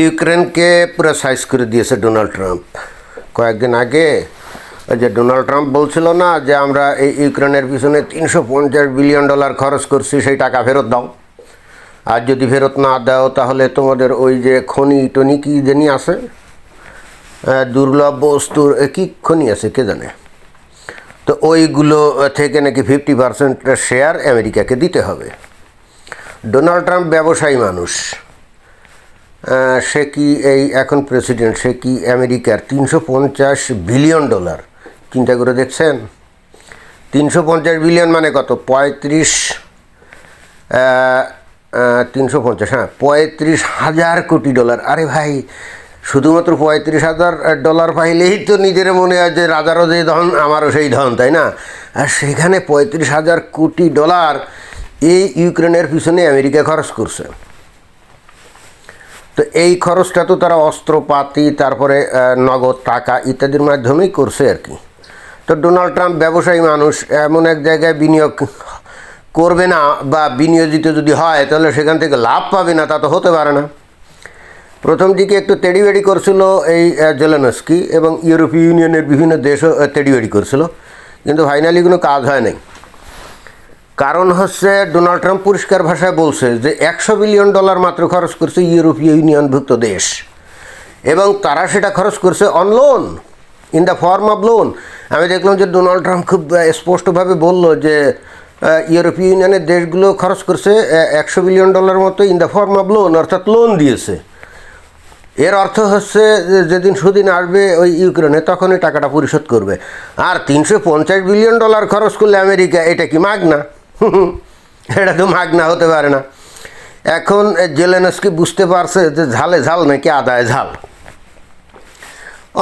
ইউক্রেনকে পুরো সাইজ করে দিয়েছে ডোনাল্ড ট্রাম্প। কয়েকদিন আগে যে ডোনাল্ড ট্রাম্প বলছিল না যে আমরা এই ইউক্রেনের পিছনে তিনশো পঞ্চাশ বিলিয়ন ডলার খরচ করছি, সেই টাকা ফেরত দাও। আর যদি ফেরত না দাও, তাহলে তোমাদের ওই যে খনি টনি কি জানি আছে? দুর্লভ বস্তুর কি খনি আছে কে জানে? তো ওইগুলো থেকে নাকি ফিফটি পার্সেন্ট শেয়ার আমেরিকাকে দিতে হবে। ডোনাল্ড ট্রাম্প ব্যবসায়ী মানুষ। সে কি এই এখন প্রেসিডেন্ট সে কি আমেরিকার? তিনশো পঞ্চাশ বিলিয়ন ডলার চিন্তা করে দেখছেন? তিনশো পঞ্চাশ বিলিয়ন মানে কত? পঁয়ত্রিশ তিনশো পঞ্চাশ হ্যাঁ পঁয়ত্রিশ হাজার কোটি ডলার আরে ভাই, শুধুমাত্র পঁয়ত্রিশ হাজার ডলার পাইলেই তো নিজের মনে হয় যে রাজারও যে ধন, আমারও সেই ধন, তাই না? আর সেখানে পঁয়ত্রিশ হাজার কোটি ডলার এই ইউক্রেনের পিছনে আমেরিকা খরচ করছে। তো এই খরচটা তো তারা অস্ত্রপাতি, তারপরে নগদ টাকা ইত্যাদির মাধ্যমেই করছে আর কি। তো ডোনাল্ড ট্রাম্প ব্যবসায়ী মানুষ, এমন এক জায়গায় বিনিয়োগ করবে না বা বিনিয়োজিত যদি হয়, তাহলে সেখান থেকে লাভ পাবে না, তা তো হতে পারে না। প্রথম দিকে একটু তেড়িবেড়ি করছিল এই জেলেনস্কি এবং ইউরোপীয় ইউনিয়নের বিভিন্ন দেশও তেড়িবেড়ি করছিল। কিন্তু ফাইনালি কোনো কাজ হয় নাই। কারণ হচ্ছে ডোনাল্ড ট্রাম্প পরিষ্কার ভাষায় বলছে যে একশো বিলিয়ন ডলার মাত্র খরচ করছে ইউরোপীয় ইউনিয়নভুক্ত দেশ। এবং তারা সেটা খরচ করছে on loan in the form of loan আমি দেখলাম যে ডোনাল্ড ট্রাম্প খুব স্পষ্টভাবে বলল যে ইউরোপীয় ইউনিয়নের দেশগুলো খরচ করছে একশো বিলিয়ন ডলার মতো in the form of loan অর্থাৎ লোন দিয়েছে। এর অর্থ হচ্ছে যেদিন সুদিন আসবে ওই ইউক্রেনে তখন ওই টাকাটা পরিশোধ করবে। আর তিনশো পঞ্চাশ বিলিয়ন ডলার খরচ করলে আমেরিকা, এটা কি মাগনা? এটা তো মাগনা হতে পারে না। এখন জেলেনস্কি বুঝতে পারছে যে ঝালে ঝাল নাকি আদায় ঝাল।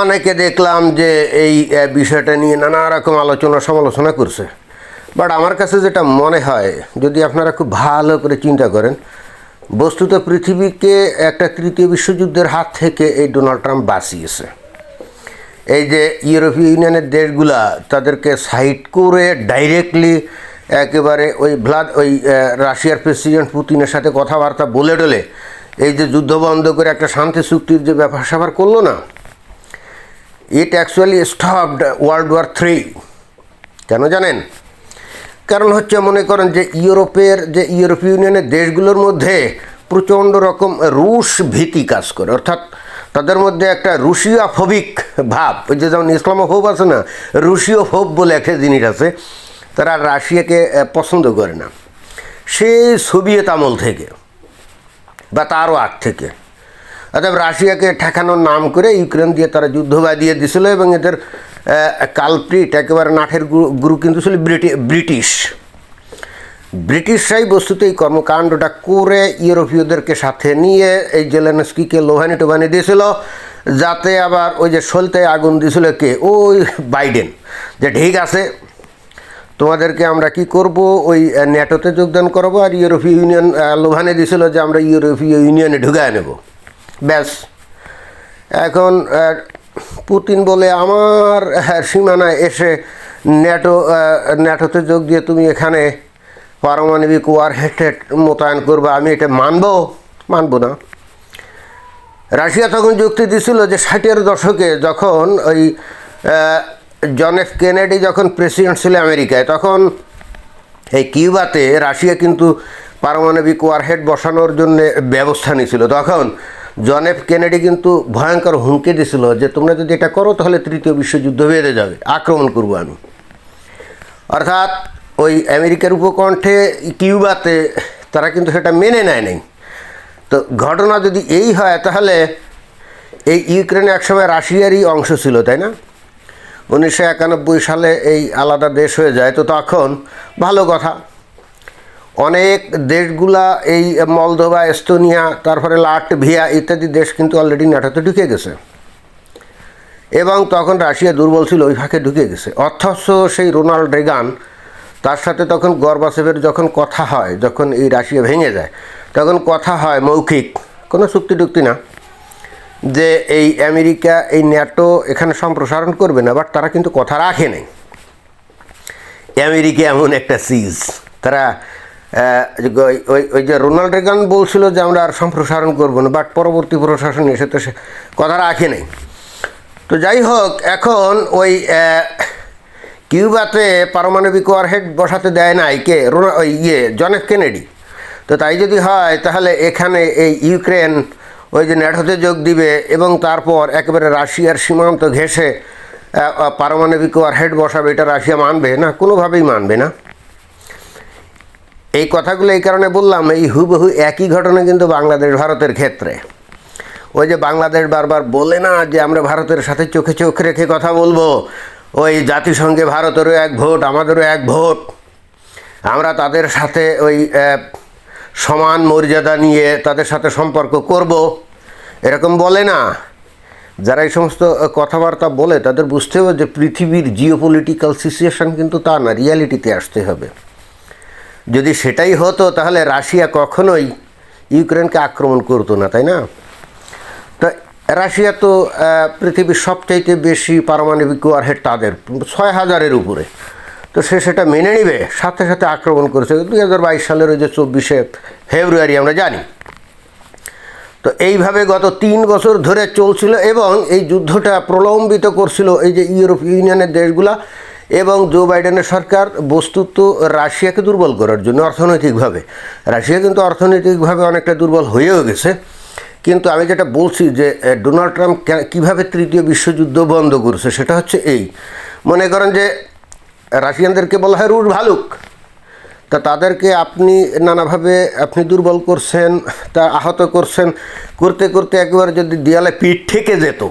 অনেকে দেখলাম যে এই বিষয়টা নিয়ে নানা রকম আলোচনা সমালোচনা করছে। বাট আমার কাছে যেটা মনে হয়, যদি আপনারা খুব ভালো করে চিন্তা করেন, বস্তুত পৃথিবীকে একটা তৃতীয় বিশ্বযুদ্ধের হাত থেকে এই ডোনাল্ড ট্রাম্প বাঁচিয়েছে। এই যে ইউরোপীয় ইউনিয়নের দেশগুলা তাদেরকে সাইড করে ডাইরেক্টলি একেবারে ওই ভ্লাদ ওই রাশিয়ার প্রেসিডেন্ট পুতিনের সাথে কথাবার্তা বলে টলে এই যে যুদ্ধ বন্ধ করে একটা শান্তি চুক্তির যে ব্যাপার স্যাপার করল না it actually stopped world war three কেন জানেন? কারণ হচ্ছে মনে করেন যে ইউরোপের, যে ইউরোপীয় ইউনিয়নের দেশগুলোর মধ্যে প্রচণ্ড রকম রুশ ভীতি কাজ করে। অর্থাৎ তাদের মধ্যে একটা রুশিয়া ফোবিক ভাব। ওই যে যেমন ইসলামোফোব আছে না রুশীয় ফোব বলে একটা জিনিস আছে। তারা রাশিয়াকে পছন্দ করে না। সেই সোভিয়েত আমল থেকে বা তারও আগ থেকে। অর্থাৎ রাশিয়াকে ঠেকানোর নাম করে ইউক্রেন দিয়ে তারা যুদ্ধ বাঁধিয়ে দিছিল এবং এদের কালপ্রিট একেবারে নাঠের গুরু- কিন্তু ছিল ব্রিটি- ব্রিটিশ। ব্রিটিশরাই বস্তুত এই কর্মকাণ্ডটা করে ইউরোপীয়দেরকে সাথে নিয়ে এই জেলেনস্কিকে লোহানি টোভানি দিয়েছিল, যাতে আবার ওই যে সলতে আগুন দিয়েছিল কে? ওই বাইডেন, যে ঠিক আছে তোমাদেরকে আমরা কি করব? ওই ন্যাটোতে যোগদান করব আর ইউরোপীয় ইউনিয়ন লোভানে দিয়েছিল যে আমরা ইউরোপীয় ইউনিয়নে ঢুকায় নেব। ব্যাস। এখন পুতিন বলে, আমার সীমানায় এসে ন্যাটো ন্যাটোতে যোগ দিয়ে তুমি এখানে পারমাণবিক ওয়ার হেড মোতায়েন করবে, আমি এটা মানব? মানব না। রাশিয়া তখন যুক্তি দিছিল যে ষাটের দশকে যখন ওই জন এফ কেনেডি যখন প্রেসিডেন্ট ছিল আমেরিকায়, তখন এই কিউবাতে রাশিয়া কিন্তু পারমাণবিক ওয়ারহেড বসানোর জন্য ব্যবস্থা নিয়েছিল। তখন জন এফ কেনেডি কিন্তু ভয়ঙ্কর হুমকি দিছিল যে, তোমরা যদি এটা করো, তাহলে তৃতীয় বিশ্বযুদ্ধ বেঁধে যাবে। আক্রমণ করব আমি। অর্থাৎ ওই আমেরিকার উপকণ্ঠে কিউবাতে তারা কিন্তু সেটা মেনে নেয় নাই। তো ঘটনা যদি এই হয়, তাহলে এই ইউক্রেন একসময় রাশিয়ারই অংশ ছিল, তাই না? উনিশশো একানব্বই সালে এই আলাদা দেশ হয়ে যায়। তো তখন ভালো কথা। অনেক দেশগুলা এই মলদোভা, এস্তোনিয়া, তারপরে লাটভিয়া ইত্যাদি দেশ কিন্তু অলরেডি ন্যাটোতে ঢুকে গেছে। এবং তখন রাশিয়া দুর্বল ছিল, ওই ফাঁকে ঢুকে গেছে। অথচ সেই রোনাল্ড রেগান, তার সাথে তখন গর্বাসেভের যখন কথা হয়, যখন এই রাশিয়া ভেঙে যায়, তখন কথা হয় মৌখিক, কোনো চুক্তি টুক্তি না। যে এই আমেরিকা, এই ন্যাটো এখানে সম্প্রসারণ করবে না বাট তারা কিন্তু কথা রাখে নাই। আমেরিকা এমন একটা সিজ তারা ওই- ওই যে রোনাল্ড রেগান বলছিল যে আমরা আর সম্প্রসারণ করব না বাট পরবর্তী প্রশাসন এসে তো সে কথা রাখে নাই। তো যাই হোক, এখন ওই কিউবাতে পারমাণবিক ওয়ারহেড বসাতে দেয় নাই কে? ওই ইয়ে জন কেনেডি। তো তাই যদি হয়, তাহলে এখানে এই ইউক্রেন ওই যে ন্যাটোতে যোগ দিবে এবং তারপর একেবারে রাশিয়ার সীমান্ত ঘেঁষে পারমাণবিক ওয়ারহেড বসাবে, এটা রাশিয়া মানবে না? কোনোভাবেই মানবে না। এই কথাগুলো এই কারণে বললাম, এই হুবহু একই ঘটনা কিন্তু বাংলাদেশ, ভারতের ক্ষেত্রে। ওই যে বাংলাদেশ বারবার বলে না যে আমরা ভারতের সাথে চোখে চোখ রেখে কথা বলব, ওই জাতিসংঘে ভারতেরও এক ভোট, আমাদেরও এক ভোট। আমরা তাদের সাথে ওই সমান মর্যাদা নিয়ে তাদের সাথে সম্পর্ক করব। এরকম বলে না। যারা এই সমস্ত কথাবার্তা বলে তাদের বুঝতে হবে যে পৃথিবীর জিওপলিটিক্যাল সিচুয়েশন কিন্তু তা না রিয়ালিটিতে আসতে হবে। যদি সেটাই হতো তাহলে রাশিয়া কখনোই ইউক্রেনকে আক্রমণ করতো না, তাই না? তা রাশিয়া তো পৃথিবীর সবচাইতে বেশি পারমাণবিক ওয়ারহেড তাদের, ছয় হাজারের উপরে। তো সে সেটা মেনে নিবে, সাথে সাথে আক্রমণ করেছে। দু হাজার বাইশ সালের ওই যে চব্বিশে ফেব্রুয়ারি আমরা জানি। তো এইভাবে গত তিন বছর ধরে চলছিল এবং এই যুদ্ধটা প্রলম্বিত করছিল এই যে ইউরোপ ইউনিয়নের দেশগুলা এবং জো বাইডেনের সরকার বস্তুত রাশিয়াকে দুর্বল করার জন্য অর্থনৈতিকভাবে। রাশিয়া কিন্তু অর্থনৈতিকভাবে অনেকটা দুর্বল হয়েও গেছে। কিন্তু আমি যেটা বলছি যে ডোনাল্ড ট্রাম্প কীভাবে তৃতীয় বিশ্বযুদ্ধ বন্ধ করছে সেটা হচ্ছে এই। মনে করেন যে রাশিয়ানদেরকে বলা হয় রুশ ভালুক। তা তাদেরকে আপনি নানাভাবে আপনি দুর্বল করছেন, তা আহত করছেন, করতে করতে একবার যদি দেয়ালে পিঠ থেকে যেত,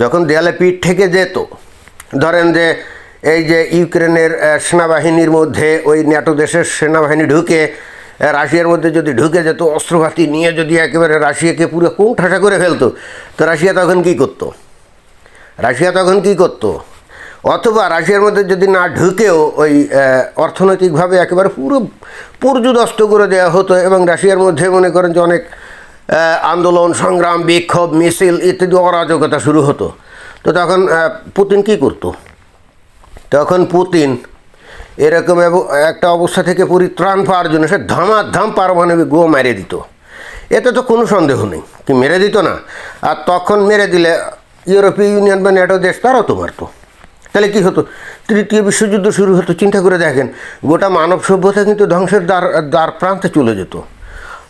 যখন দেয়ালে পিঠ থেকে যেত, ধরেন যে এই যে ইউক্রেনের সেনাবাহিনীর মধ্যে ওই ন্যাটো দেশের সেনাবাহিনী ঢুকে রাশিয়ার মধ্যে যদি ঢুকে যেত অস্ত্রপাতি নিয়ে যদি একেবারে রাশিয়াকে পুরো কোণঠাসা করে ফেলতো, তো রাশিয়া তখন কী করতো? রাশিয়া তখন কী করতো? অথবা রাশিয়ার মধ্যে যদি না ঢুকেও ওই অর্থনৈতিকভাবে একেবারে পুরো পর্যুদস্ত করে দেওয়া হতো এবং রাশিয়ার মধ্যে মনে করেন যে অনেক আন্দোলন, সংগ্রাম, বিক্ষোভ, মিছিল ইত্যাদি অরাজকতা শুরু হতো। তো তখন পুতিন কী করতো? তখন পুতিন এরকম একটা অবস্থা থেকে পরিত্রাণ পাওয়ার জন্য সে ধামাধাম পারমাণবিক গো মেরে দিত। এতে তো কোনো সন্দেহ নেই, কি মেরে দিত না। আর তখন মেরে দিলে ইউরোপীয় ইউনিয়ন বা ন্যাটো দেশ তারাও তো মারতো। তাহলে কী হতো? তৃতীয় বিশ্বযুদ্ধ শুরু হতো, চিন্তা করে দেখেন, গোটা মানব সভ্যতা কিন্তু ধ্বংসের দ্বার দ্বার প্রান্তে চলে যেত।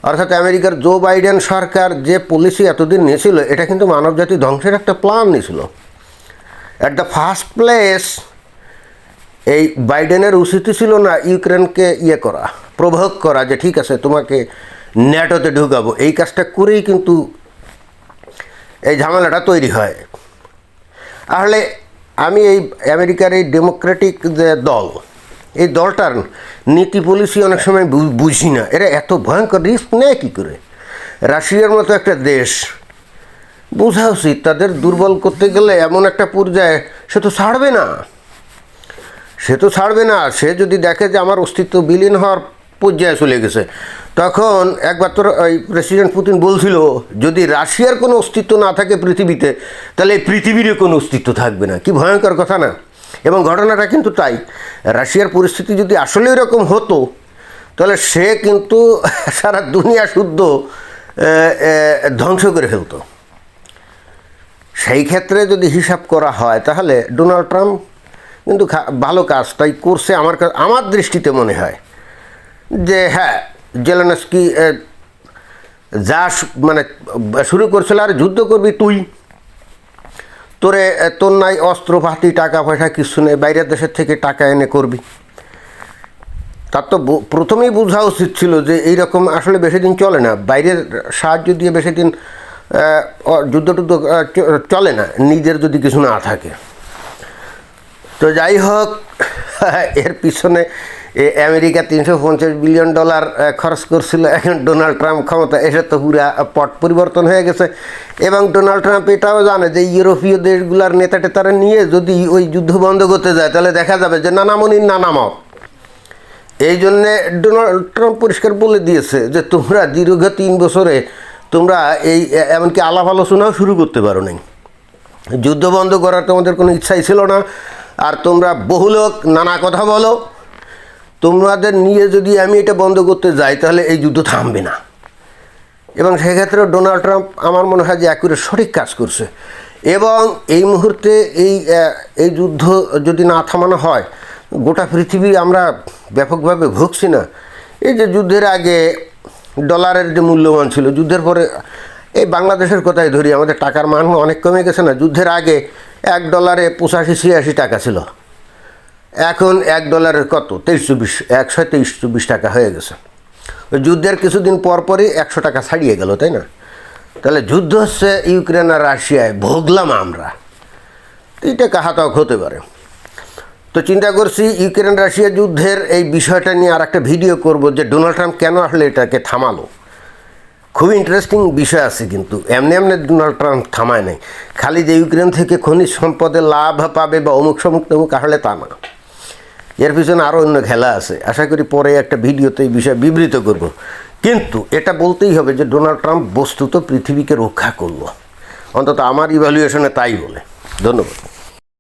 অর্থাৎ আমেরিকার জো বাইডেন সরকার যে পলিসি এতদিন নিয়েছিল, এটা কিন্তু মানবজাতি ধ্বংসের একটা প্ল্যান নিয়েছিল। অ্যাট দ্য ফার্স্ট প্লেস এই বাইডেনের উচিত ছিল না ইউক্রেনকে ইয়ে করা, প্রভোগ করা, যে ঠিক আছে, তোমাকে ন্যাটোতে ঢুকাবো। এই কাজটা করেই কিন্তু এই ঝামেলাটা তৈরি হয়। আসলে আমি এই আমেরিকার এই ডেমোক্রেটিক যে দল, এই দলটার নীতি পলিসি অনেক সময় বুঝি না। এরা এত ভয়ঙ্কর রিস্ক নেয় কী করে? রাশিয়ার মতো একটা দেশ, বোঝা উচিত তাদের দুর্বল করতে গেলে এমন একটা পর্যায়ে সে তো ছাড়বে না। সে তো ছাড়বে না। সে যদি দেখে যে আমার অস্তিত্ব বিলীন হওয়ার পর্যায়ে চলে গেছে। তখন একবার তোর ওই প্রেসিডেন্ট পুতিন বলছিল, যদি রাশিয়ার কোনো অস্তিত্ব না থাকে পৃথিবীতে, তাহলে এই পৃথিবীরও কোনো অস্তিত্ব থাকবে না। কি ভয়ঙ্কর কথা না? এবং ঘটনাটা কিন্তু তাই। রাশিয়ার পরিস্থিতি যদি আসলে এরকম হতো, তাহলে সে কিন্তু সারা দুনিয়া শুদ্ধ ধ্বংস করে ফেলতো। সেই ক্ষেত্রে যদি হিসাব করা হয়, তাহলে ডোনাল্ড ট্রাম্প কিন্তু ভালো কাজ। তাই করছে আমার আমার দৃষ্টিতে মনে হয়। যে হ্যাঁ জেলেনস্কি যা মানে শুরু করছিল আর যুদ্ধ করবি তুই। তোরে তোর নাই অস্ত্রপাতি টাকা পয়সা, কিছু নেই, বাইরের দেশের থেকে টাকা এনে করবি। তার তো প্রথমেই বোঝা উচিত ছিল যে এইরকম আসলে বেশি দিন চলে না। বাইরের সাহায্য দিয়ে বেশি দিন যুদ্ধ টুদ্ধ চলে না, নিজের যদি কিছু না থাকে। তো যাই হোক, এর পিছনে এ আমেরিকা তিনশো পঞ্চাশ বিলিয়ন ডলার খরচ করছিল এখন ডোনাল্ড ট্রাম্প ক্ষমতা। এসে তো পুরা পট পরিবর্তন হয়ে গেছে। এবং ডোনাল্ড ট্রাম্প এটাও জানে যে ইউরোপীয় দেশগুলোর নেতা টেতারা নিয়ে যদি ওই যুদ্ধ বন্ধ করতে যায়, তাহলে দেখা যাবে যে নানামনির নানামত। এই জন্যে ডোনাল্ড ট্রাম্প পরিষ্কার বলে দিয়েছে যে তোমরা দীর্ঘ তিন বছরে তোমরা এই এমনকি আলাপ আলোচনাও শুরু করতে পারো নাই যুদ্ধ বন্ধ করার তোমাদের কোনো ইচ্ছাই ছিল না। আর তোমরা বহু লোক নানা কথা বলো তোমাদের নিয়ে যদি আমি এটা বন্ধ করতে যাই, তাহলে এই যুদ্ধ থামবে না। এবং সেক্ষেত্রে ডোনাল্ড ট্রাম্প আমার মনে হয় যে একুরে সঠিক কাজ করছে। এবং এই মুহূর্তে এই এই যুদ্ধ যদি না থামানো হয়, গোটা পৃথিবী আমরা ব্যাপকভাবে ভুগছি না। এই যে যুদ্ধের আগে ডলারের যে মূল্যমান ছিল, যুদ্ধের পরে এই বাংলাদেশের কথাই ধরি, আমাদের টাকার মান অনেক কমে গেছে না। যুদ্ধের আগে এক ডলারে পঁচাশি, ছিয়াশি টাকা ছিল। এখন এক ডলারের কত? তেইশ চব্বিশ একশো তেইশ চব্বিশ টাকা হয়ে গেছে। যুদ্ধের কিছুদিন পর পরই একশো টাকা ছাড়িয়ে গেল, তাই না? তাহলে যুদ্ধ হচ্ছে ইউক্রেন আর রাশিয়ায়, ভোগলাম আমরা। এইটা কাহাতক হতে পারে? তো চিন্তা করছি ইউক্রেন রাশিয়া যুদ্ধের এই বিষয়টা নিয়ে আর একটা ভিডিও করব যে ডোনাল্ড ট্রাম্প কেন আসলে এটাকে থামালো। খুব ইন্টারেস্টিং বিষয় আছে কিন্তু, এমনি এমনি ডোনাল্ড ট্রাম্প থামায় নাই। খালি যে ইউক্রেন থেকে খনিজ সম্পদে লাভ পাবে বা অমুক সমুক তমুক, আসলে তা না। এর পিছনে আরও অন্য খেলা আছে। আশা করি পরে একটা ভিডিওতে এই বিষয়ে বিবৃত করব। কিন্তু এটা বলতেই হবে যে ডোনাল্ড ট্রাম্প বস্তুত পৃথিবীকে রক্ষা করল। অন্তত আমার ইভ্যালুয়েশনে তাই বলে। ধন্যবাদ।